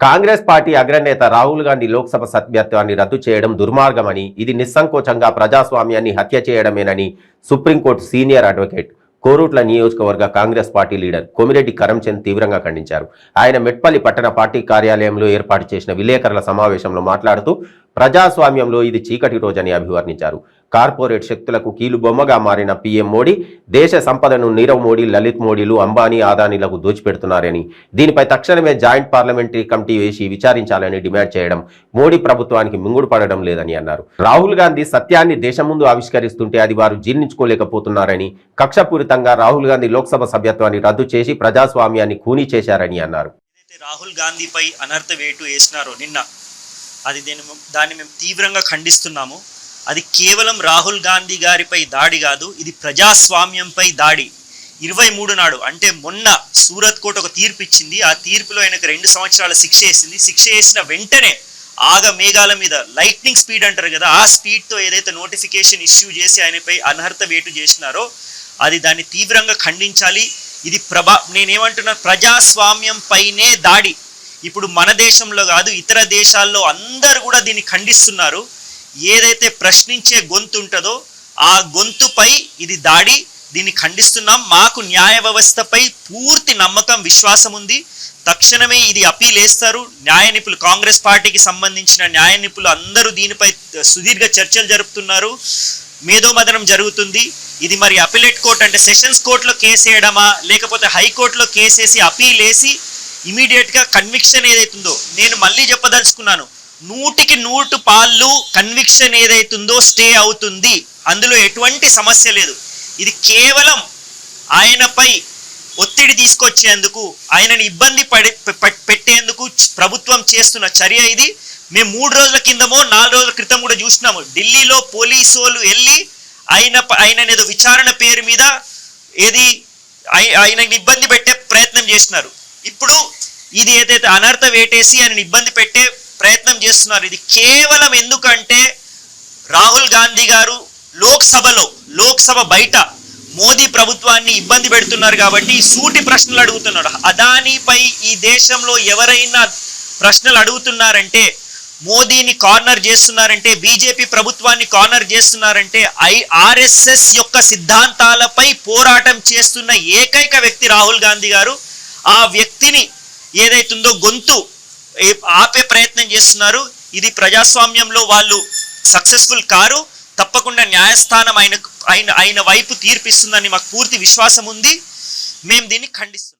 Congress party అగ్రనేత రాహుల్ గాంధీ లోక్సభ సభ్యత్వాన్ని రద్దు చేయడం దుర్మార్గమని ఇది నిస్సంకోచంగా ప్రజాస్వామ్యాన్ని హత్య చేయడమేనని supreme court senior advocate Korutla నియోజకవర్గ Congress party leader Komireddy Karamchand తీవ్రంగా ఖండించారు. ఆయన మెట్పల్లి పట్టణ పార్టీ కార్యాలయంలో ఏర్పాటు చేసిన విలేకరుల సమావేశంలో మాట్లాడుతూ ప్రజాస్వామ్యంలో ఇది చీకటి రోజని అభివర్ణించారు. కార్పొరేట్ శక్తులకు కీలుబొమ్మగా మారిన పీఎం మోడీ దేశ సంపదను నీరవ్ మోడీ లలిత్ మోడీలు అంబానీ ఆదానీలకు దోచిపెడుతున్నారని. దీనిపై తక్షణమే జాయింట్ పార్లమెంటరీ కమిటీ వేసి విచారించాలని డిమాండ్ చేయడం మోడీ ప్రభుత్వానికి మింగుడు పడడం లేదని అన్నారు. రాహుల్ గాంధీ సత్యాన్ని దేశం ముందు ఆవిష్కరిస్తుంటే అది వారు జీర్ణించుకోలేకపోతున్నారని కక్షపూరితంగా రాహుల్ గాంధీ లోక్సభ సభ్యత్వాన్ని రద్దు చేసి ప్రజాస్వామ్యాన్ని ఖూనీ చేశారని అన్నారు. రాహుల్ గాంధీపై అనర్థ వేటు వేసినారో నిన్న అది దాన్ని మేము తీవ్రంగా ఖండిస్తున్నాము. అది కేవలం రాహుల్ గాంధీ గారిపై దాడి కాదు ఇది ప్రజాస్వామ్యంపై దాడి. ఇరవై మూడు నాడు అంటే మొన్న సూరత్ కోర్టు ఒక తీర్పు ఇచ్చింది. ఆ తీర్పులో ఆయనకు రెండు సంవత్సరాల శిక్ష వేసింది. శిక్ష వేసిన వెంటనే ఆగ మేఘాల మీద లైట్నింగ్ స్పీడ్ అంటారు కదా ఆ స్పీడ్తో ఏదైతే నోటిఫికేషన్ ఇష్యూ చేసి ఆయనపై అనర్హత వేటు చేసినారో అది దాన్ని తీవ్రంగా ఖండించాలి. ఇది ప్రభా నేనేమంటున్నా ప్రజాస్వామ్యం పైనే దాడి. ఇప్పుడు మన దేశంలో కాదు ఇతర దేశాల్లో అందరు కూడా దీన్ని ఖండిస్తున్నారు. ఏదైతే ప్రశ్నించే గొంతు ఉంటుందో ఆ గొంతుపై ఇది దాడి దీన్ని ఖండిస్తున్నాం. మాకు న్యాయ వ్యవస్థపై పూర్తి నమ్మకం విశ్వాసం ఉంది. తక్షణమే ఇది అపీల్ వేస్తారు. న్యాయ నిపుణులు కాంగ్రెస్ పార్టీకి సంబంధించిన న్యాయ నిపుణులు అందరూ దీనిపై సుదీర్ఘ చర్చలు జరుపుతున్నారు. మేధోమదనం జరుగుతుంది. ఇది మరి అపిలేట్ కోర్ట్ అంటే సెషన్స్ కోర్టులో కేసు వేయడమా? లేకపోతే హైకోర్టులో కేసు వేసి అపీల్ వేసి ఇమీడియట్గా కన్విక్షన్ ఏదైతుందో నేను మళ్ళీ చెప్పదలుచుకున్నాను. నూటికి నూటు పాళ్ళు కన్విక్షన్ ఏదైతుందో స్టే అవుతుంది. అందులో ఎటువంటి సమస్య లేదు. ఇది కేవలం ఆయనపై ఒత్తిడి తీసుకొచ్చేందుకు ఆయనని ఇబ్బంది పడి పెట్టేందుకు ప్రభుత్వం చేస్తున్న చర్య ఇది. మేము మూడు రోజుల కిందమో నాలుగు రోజుల క్రితం కూడా చూసినాము. ఢిల్లీలో పోలీసు వాళ్ళు వెళ్ళి ఆయన ఆయన ఏదో విచారణ పేరు మీద ఏది ఆయన ఆయనని ఇబ్బంది పెట్టే ప్రయత్నం చేస్తున్నారు ఇప్పుడు ఇది ఏదైతే అనర్థ వేటేసి ఆయనని ఇబ్బంది పెట్టే ప్రయత్నం చేస్తున్నారు. ఇది కేవలం ఎందుకంటే రాహుల్ గాంధీ గారు లోక్సభలో లోక్సభ బయట మోదీ ప్రభుత్వాన్ని ఇబ్బంది పెడుతున్నారు కాబట్టి సూటి ప్రశ్నలు అడుగుతున్నాడు అదానీపై ఈ దేశంలో ఎవరైనా ప్రశ్నలు అడుగుతున్నారంటే మోదీని కార్నర్ చేస్తున్నారంటే బీజేపీ ప్రభుత్వాన్ని కార్నర్ చేస్తున్నారంటే ఐ ఆర్ఎస్ఎస్ యొక్క సిద్ధాంతాలపై పోరాటం చేస్తున్న ఏకైక వ్యక్తి రాహుల్ గాంధీ గారు. ఆ వ్యక్తిని ఏదైతుందో గొంతు ఆపే ప్రయత్నం చేస్తున్నారు. ఇది ప్రజాస్వామ్యంలో వాళ్ళు సక్సెస్ఫుల్ కారు. తప్పకుండా న్యాయస్థానం ఆయన ఆయన ఆయన వైపు తీర్పిస్తుందని మాకు పూర్తి విశ్వాసం ఉంది. మేము దీన్ని ఖండిస్తున్నాం.